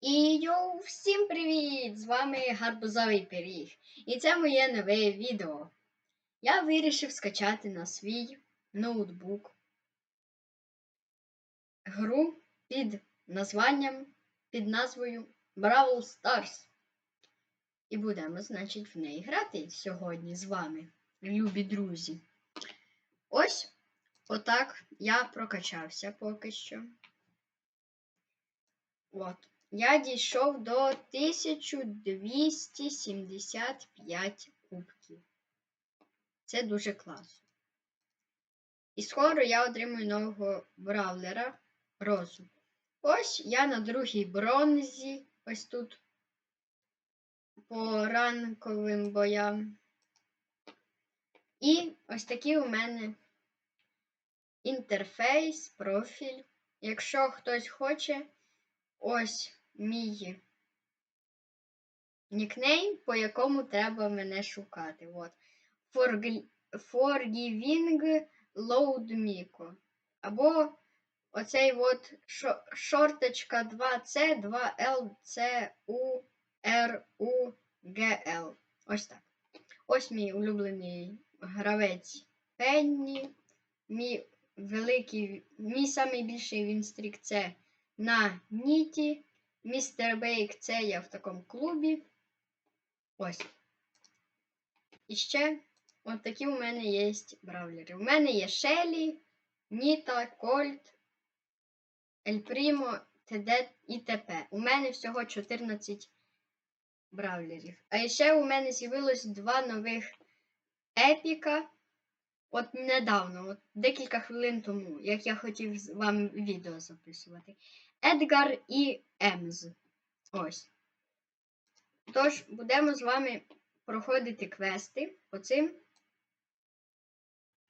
І йоу, всім привіт! З вами Гарбузовий Пиріг. І це моє нове відео. Я вирішив скачати на свій ноутбук гру під названням, під назвою Brawl Stars. І будемо, значить, в неї грати сьогодні з вами, любі друзі. Ось отак я прокачався поки що. От. Я дійшов до 1275 кубків. Це дуже класно. І скоро я отримую нового бравлера розу. Ось я на другій бронзі, ось тут по ранковим боям. І ось такий у мене інтерфейс, профіль. Якщо хтось хоче, ось мій нікнейм, по якому треба мене шукати. От. Forgiving Load Miko. Або оцей от шорточка 2C, 2L, C, U, R, U, GL. Ось так. Ось мій улюблений гравець Пенні. Мій великий, мій найбільший вінстрік це на Ніті. Містер Бейк це я в такому клубі. Ось. І ще от такі у мене є бравлери. У мене є Шелі, Ніта, Кольт, Ель Прімо, ТД і ТП. У мене всього 14 бравлерів. А ще у мене з'явилось два нових епіка. От недавно, от декілька хвилин тому, як я хотів вам відео записувати. Едгар і Емз. Ось. Тож, будемо з вами проходити квести по цим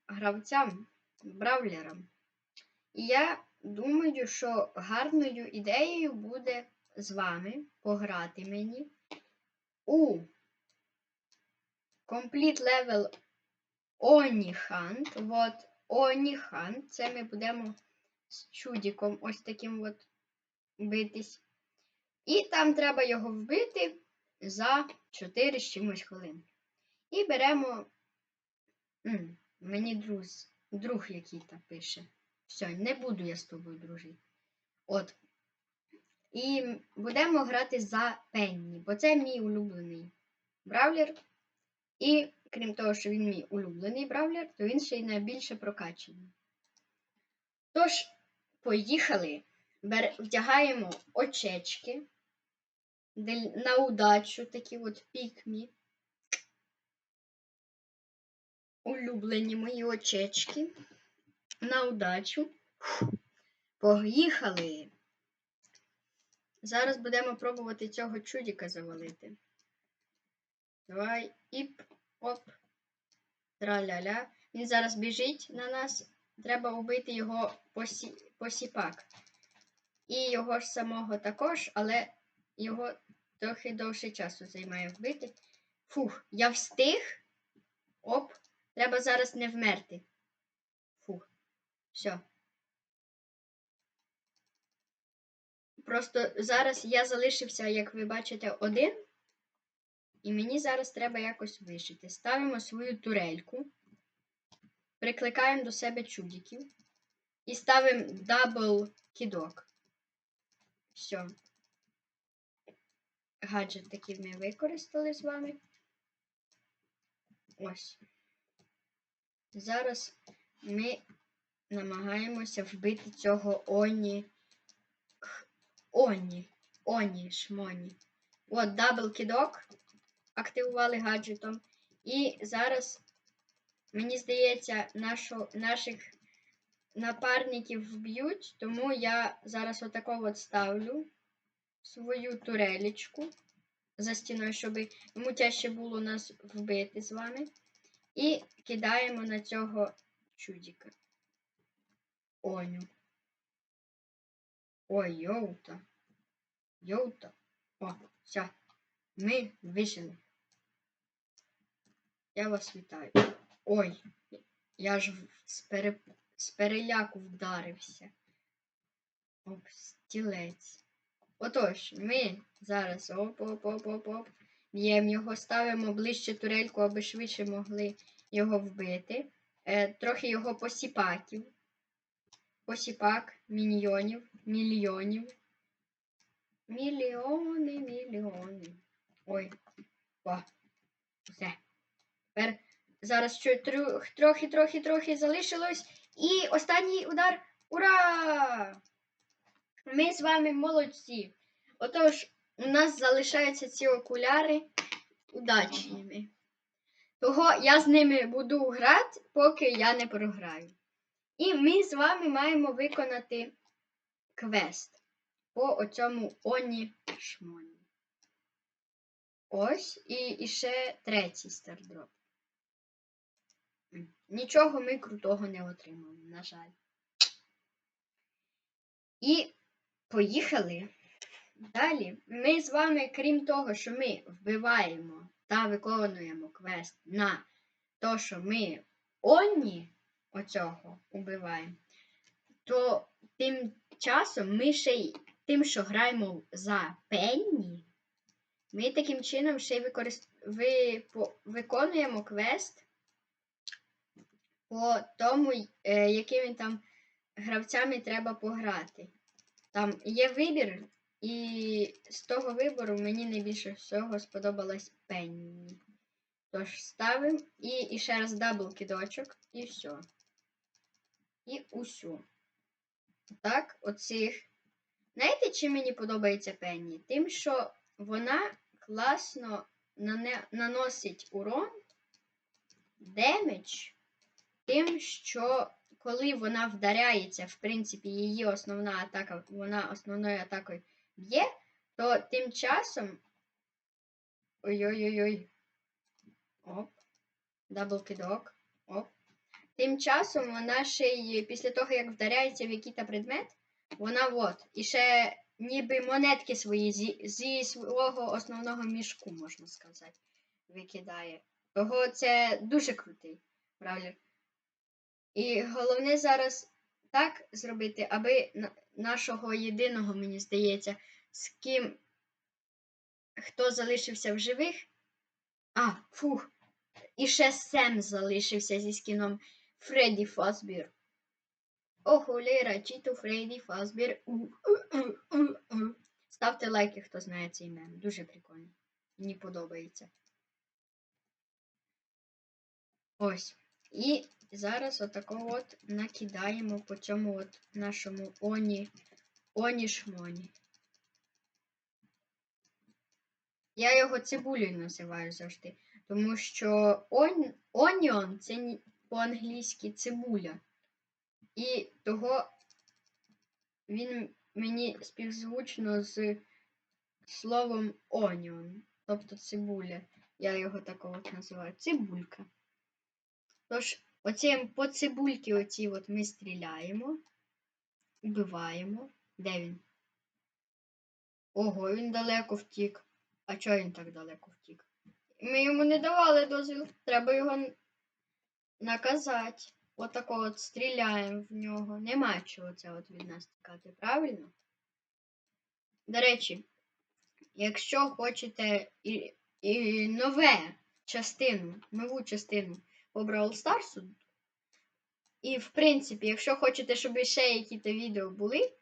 гравцям, бравлерам. І я думаю, що гарною ідеєю буде з вами пограти мені у Complete Level Хант. От Хант. Це ми будемо з чудіком ось таким от битись. І там треба його вбити за 4 з чимось хвилин. І беремо. М, мені друг, друг який там пише. Все, не буду я з тобою дружити. От. І будемо грати за Пенні, бо це мій улюблений бравлер. І крім того, що він мій улюблений бравлер, то він ще й найбільше прокачаний. Тож, поїхали. Вдягаємо очечки на удачу, такі от пікмі. Улюблені мої очечки. На удачу. Поїхали. Зараз будемо пробувати цього чудіка завалити. Давай, іп, оп. Траля-ля. Він зараз біжить на нас. Треба вбити його посі... посіпак. І його ж самого також, але його трохи довше часу займає вбити. Фух, я встиг. Оп. Треба зараз не вмерти. Фух. Все. Просто зараз я залишився, як ви бачите, один. І мені зараз треба якось вижити. Ставимо свою турельку, прикликаємо до себе чудиків і ставимо дабл кідок. Все. Гаджет такий ми використали з вами. Ось. Зараз ми намагаємося вбити цього Оні. Оні. Оні, шмоні. От, дабл кідок активували гаджетом. І зараз, мені здається, нашу, наших напарників вб'ють, тому я зараз отако от ставлю свою турелечку за стіною, щоб йому тяжче було нас вбити з вами. І кидаємо на цього чудіка. Оню. Ой, йоута. Йоута. О, все. Ми вижили. Я вас вітаю. Ой, я ж з, пере... з переляку вдарився. Об стілець. Отож, ми зараз оп-оп-оп-оп-оп. Б'ємо його, ставимо ближче турельку, аби швидше могли його вбити. Е, трохи його посіпаків. Посіпак, міньйонів, мільйонів. Мільйони, мільйони. Ой. О. Все. Тепер зараз ще трохи, трохи, трохи залишилось. І останній удар. Ура! Ми з вами молодці. Отож, у нас залишаються ці окуляри удачними. Того я з ними буду грати, поки я не програю. І ми з вами маємо виконати квест по оцьому Оні Шмоні. Ось і, і ще третій стардроп. Нічого ми крутого не отримали, на жаль. І поїхали. Далі. Ми з вами, крім того, що ми вбиваємо та виконуємо квест на то, що ми Оні оцього убиваємо, то тим часом ми ще й тим, що граємо за Пенні, ми таким чином ще й використ... ви... виконуємо квест по тому, е, якими там гравцями треба пограти. Там є вибір, і з того вибору мені найбільше всього сподобалась Пенні. Тож ставимо і, і ще раз дабл кидочок, і все. І усю. Так, оцих. Знаєте, чим мені подобається Пенні? Тим, що вона класно наносить урон, демедж, тим, що коли вона вдаряється, в принципі, її основна атака, вона основною атакою б'є, то тим часом. Ой-ой-ой-ой. Оп. Дабл кидок. Оп. Тим часом вона ще й після того, як вдаряється в якийсь предмет, вона от. І ще ніби монетки свої зі, зі свого основного мішку, можна сказати, викидає. Того це дуже крутий бравлер. І головне зараз так зробити, аби нашого єдиного, мені здається, з ким хто залишився в живих. А, фух. І ще Сем залишився зі скіном Фредді Фазбір. О, холера, чіту Фредді Фазбір. Ставте лайки, хто знає цей мем. Дуже прикольно. Мені подобається. Ось. І зараз отакого от накидаємо по цьому от нашому Оні. Оні шмоні. Я його цибулею називаю завжди. Тому що он, оніон це по-англійськи цибуля. І того він мені співзвучно з словом оніон, тобто цибуля. Я його такого от називаю. Цибулька. Тож, оцім по цибульки оці от ми стріляємо, вбиваємо. Де він? Ого, він далеко втік. А чого він так далеко втік? Ми йому не давали дозвіл. Треба його наказати. Отако от стріляємо в нього. Нема чого це от від нас тікати, правильно? До речі, якщо хочете і, і нове частину, нову частину по Brawl Stars, і в принципі, якщо хочете, щоб ще якісь відео були,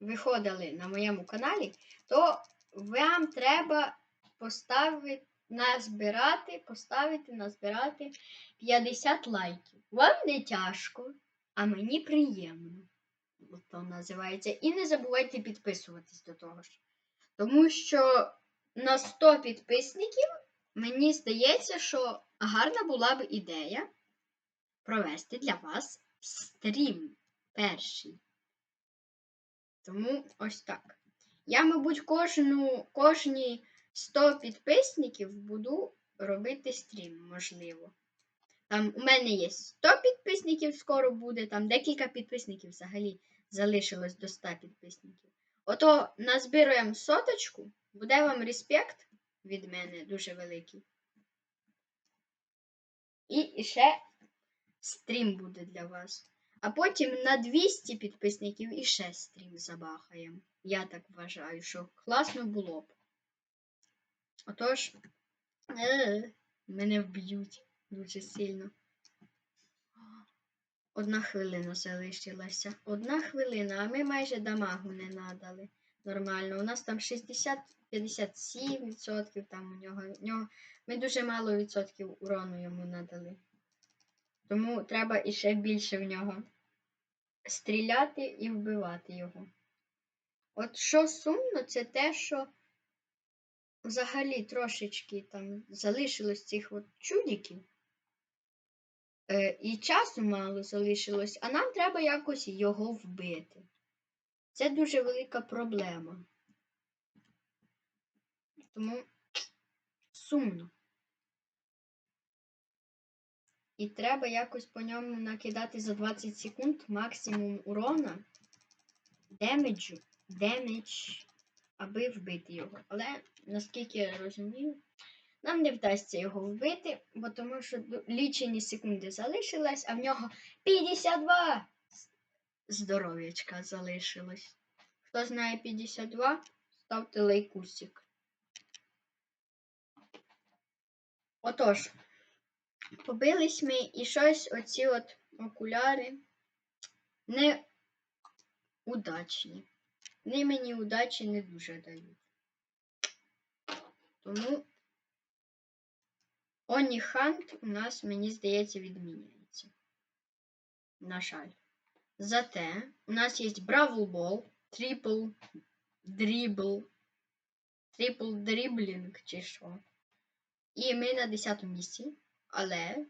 виходили на моєму каналі, то вам треба поставити назбирати, поставити, назбирати 50 лайків. Вам не тяжко, а мені приємно. То називається. І не забувайте підписуватись до того ж. Тому що на 100 підписників мені здається, що гарна була б ідея провести для вас стрім перший. Тому ось так. Я, мабуть, кожну, кожні 100 підписників буду робити стрім, можливо. Там у мене є 100 підписників, скоро буде, там декілька підписників взагалі залишилось до 100 підписників. Ото назбируємо соточку, буде вам респект від мене дуже великий. І ще стрім буде для вас. А потім на 200 підписників і ще стрім забахаємо. Я так вважаю, що класно було б. Отож, е, мене вб'ють дуже сильно. Одна хвилина залишилася. Одна хвилина, а ми майже дамагу не надали. Нормально. У нас там 60-57% там у нього. у нього. Ми дуже мало відсотків урону йому надали. Тому треба іще більше в нього стріляти і вбивати його. От що сумно, це те, що взагалі трошечки там залишилось цих от чудиків. Е, і часу мало залишилось, а нам треба якось його вбити. Це дуже велика проблема. Тому сумно. І треба якось по ньому накидати за 20 секунд максимум урона, демеджу, демедж, аби вбити його. Але, наскільки я розумію, нам не вдасться його вбити, бо тому що лічені секунди залишилось, а в нього 52 здоров'ячка залишилось. Хто знає 52, ставте лайкусик. Отож, побились ми і щось оці от окуляри не удачні. Вони мені удачі не дуже дають. Тому Оні Хант у нас, мені здається, відміняється. На жаль. Зате у нас є Бравл Бол, Трипл Дрібл, Трипл Дріблінг чи що. І ми на 10 місці. Але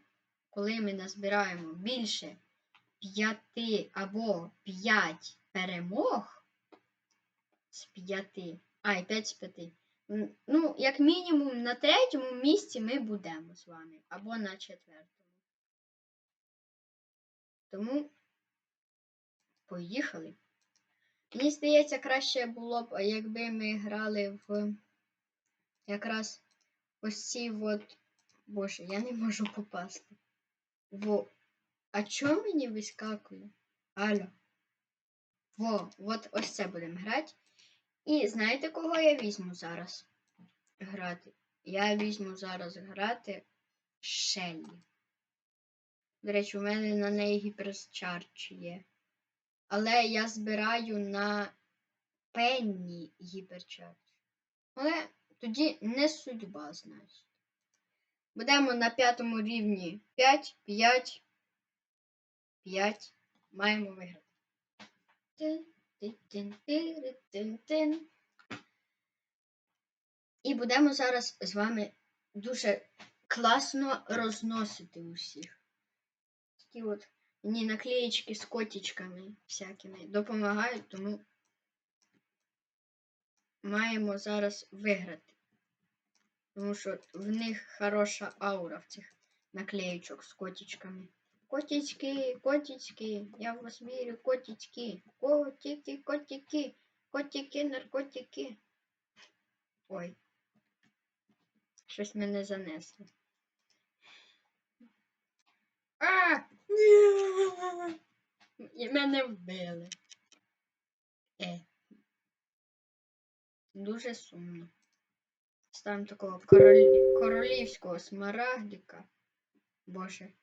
коли ми назбираємо більше 5 або 5 перемог з 5, а, і 5 з 5. Ну, як мінімум, на третьому місці ми будемо з вами, або на четвертому. Тому поїхали. Мені здається, краще було б, якби ми грали в якраз ось ці от. Боже, я не можу попасти. Во. А чого мені вискакує? Алло. Во, от ось це будемо грати. І знаєте, кого я візьму зараз грати? Я візьму зараз грати Шеллі. До речі, у мене на неї гіперчарч є. Але я збираю на пенні гіперчарч. Але тоді не судьба, значить. Будемо на п'ятому рівні 5, 5, 5. Маємо виграти. І будемо зараз з вами дуже класно розносити усіх. Такі от мені наклеєчки з котичками всякими допомагають, тому маємо зараз виграти. Тому що в них хороша аура в цих наклеєчок з котичками. Котички, котички, я в вас вірю, котички, котики, котики, котики, наркотики. Ой. Щось мене занесло. А! Ні! І мене вбили. Е. Дуже сумно. Ставимо такого королі... королівського смарагдика. Боже.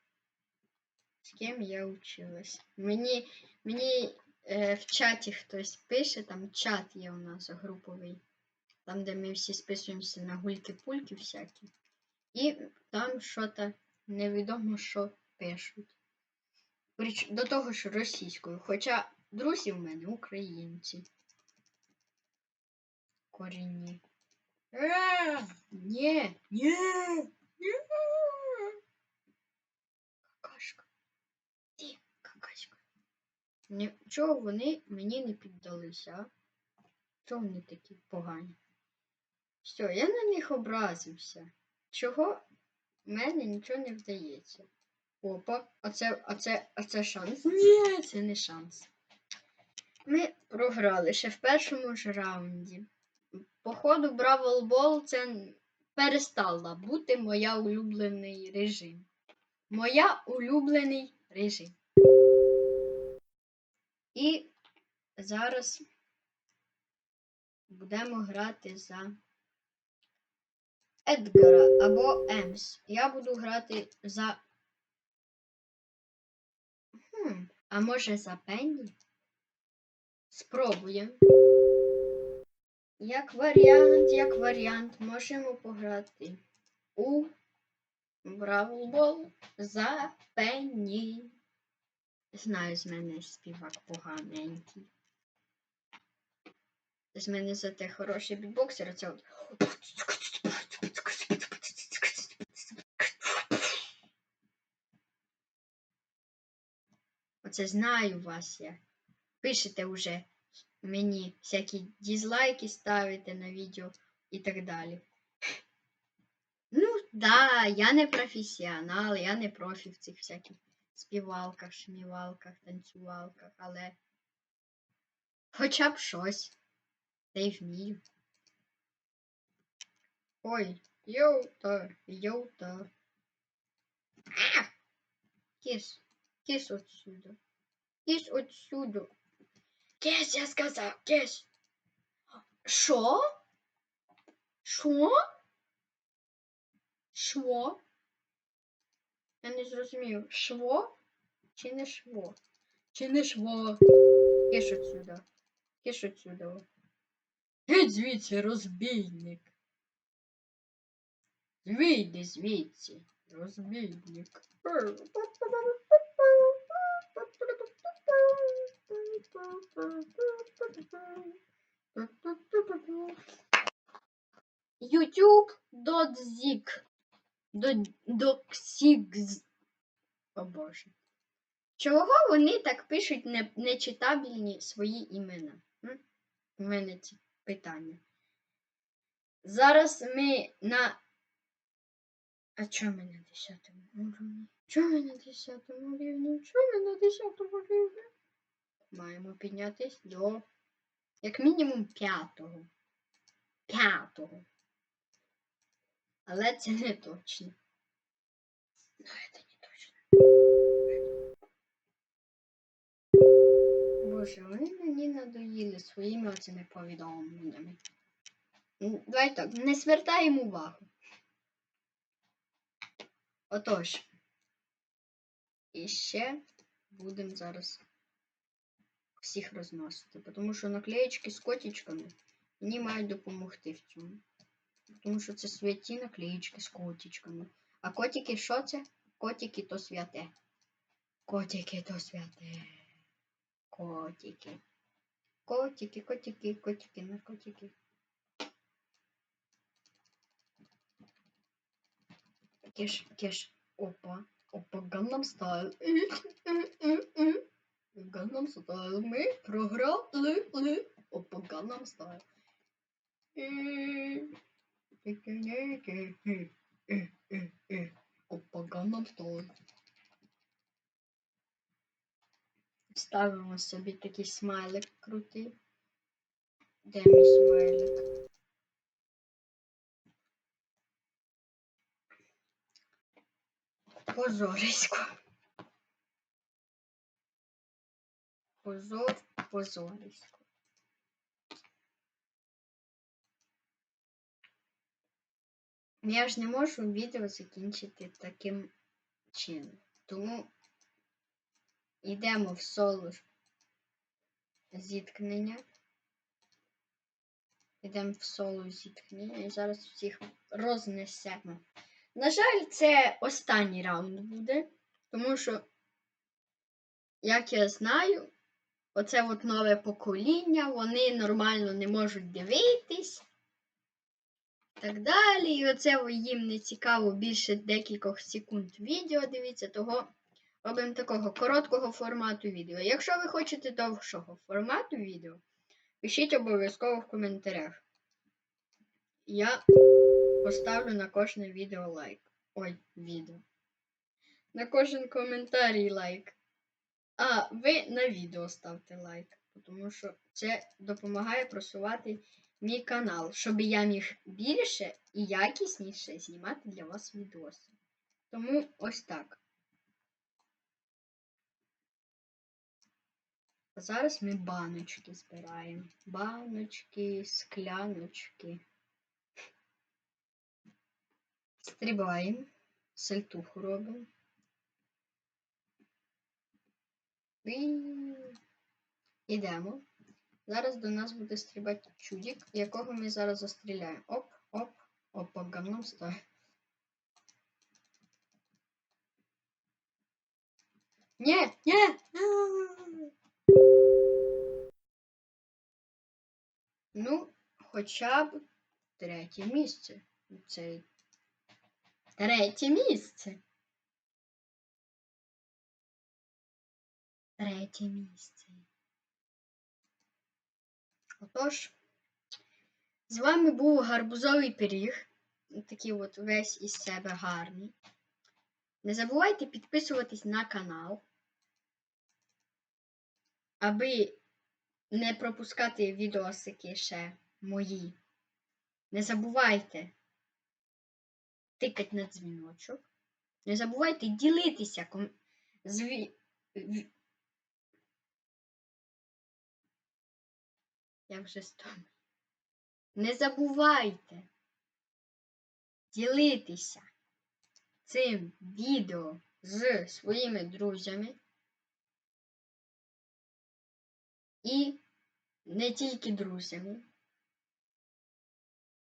З ким я училась? Мені, мені е, в чаті хтось пише, там чат є у нас груповий. Там, де ми всі списуємося на гульки-пульки всякі. І там що-то невідомо що пишуть. До того ж російською. Хоча друзі в мене українці. Корінні. Е, Ні, ні. Какашка. Ти, какашка. Чого вони мені не піддалися, а? Чого вони такі погані? Все, я на них образився. Чого в мене нічого не вдається? Опа, а це, а це, а це шанс? Ні, це не шанс. Ми програли ще в першому ж раунді. Походу, Бравл Бол це перестала бути моя улюблений режим. Моя улюблений режим. І зараз будемо грати за Едгара або Емс. Я буду грати за. А може за Пенні? Спробуємо. Як варіант, як варіант, можемо пограти у Бравл Бол за Пенні. Знаю, з мене співак поганенький. З мене зате хороший бітбоксер, оце от. Оце знаю вас я. Пишете вже мені всякі дізлайки ставите на відео і так далі. Ну, да, я не професіонал, я не профі в цих всяких співалках, шмівалках, танцювалках, але хоча б щось. Та й вмію. Ой, йоута, йоута. Кис, кис отсюда. Кис отсюда. Кис, я сказав, кис. Що? Що? Шво? Я не зрозумів. Шво? Чи не шво? Чи не шво? Киш отсюда. Киш отсюда. Геть звідси, розбійник. Вийди звідси, розбійник. YouTube.zig. Доксігз. О Боже. Чого вони так пишуть не, нечитабельні свої імена? У мене це питання. Зараз ми на. А чого ми на 10 уровні? Чого ми на 10 рівні? Чого ми на 10 рівні? Маємо піднятись до як мінімум п'ятого. П'ятого. Але це не точно. Ну, це не точно. Боже, вони мені надоїли своїми оцими повідомленнями. М, Давай так, не звертаємо увагу. Отож. І ще будемо зараз всіх розносити, тому що наклеєчки з котічками мені мають допомогти в цьому. Тому що це святі наклеїчки з котічками. А котики що це? Котики то святе. Котики то святе. Котики. Котики, котики, котики, наркотики. Киш, киш. Опа. Опа, Gangnam Style. Gangnam Style. Ми програли. Опа, Gangnam Style. Опа, Gangnam Style. Ставимо собі такий смайлик крутий. Де мій смайлик? Позорисько. Позор, позорисько. Я ж не можу відео закінчити таким чином. Тому йдемо в соло зіткнення. Йдемо в соло зіткнення і зараз всіх рознесемо. На жаль, це останній раунд буде, тому що, як я знаю, оце от нове покоління, вони нормально не можуть дивитись. Так далі. І оце їм не цікаво більше декількох секунд відео. Дивіться, того робимо такого короткого формату відео. Якщо ви хочете довшого формату відео, пишіть обов'язково в коментарях. Я поставлю на кожне відео лайк. Ой, відео. На кожен коментарій лайк. А ви на відео ставте лайк, тому що це допомагає просувати мій канал, щоб я міг більше і якісніше знімати для вас відоси. Тому ось так. А зараз ми баночки збираємо. Баночки, скляночки. Стрибаємо. Сальтуху робимо. І Ідемо. Зараз до нас буде стрибати чудік, якого ми зараз застріляємо. Оп, оп, оп, по говном стає. Ні, ні! Ну, хоча б третє місце. Це третє місце. Третє місце. Отож, з вами був гарбузовий пиріг. Такий от весь із себе гарний. Не забувайте підписуватись на канал, аби не пропускати відосики ще мої. Не забувайте тикати на дзвіночок. Не забувайте ділитися ком... з в- Я вже стомлю. Не забувайте ділитися цим відео з своїми друзями. І не тільки друзями.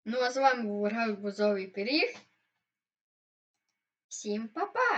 Ну, а з вами був гарбузовий пиріг. Всім па-па!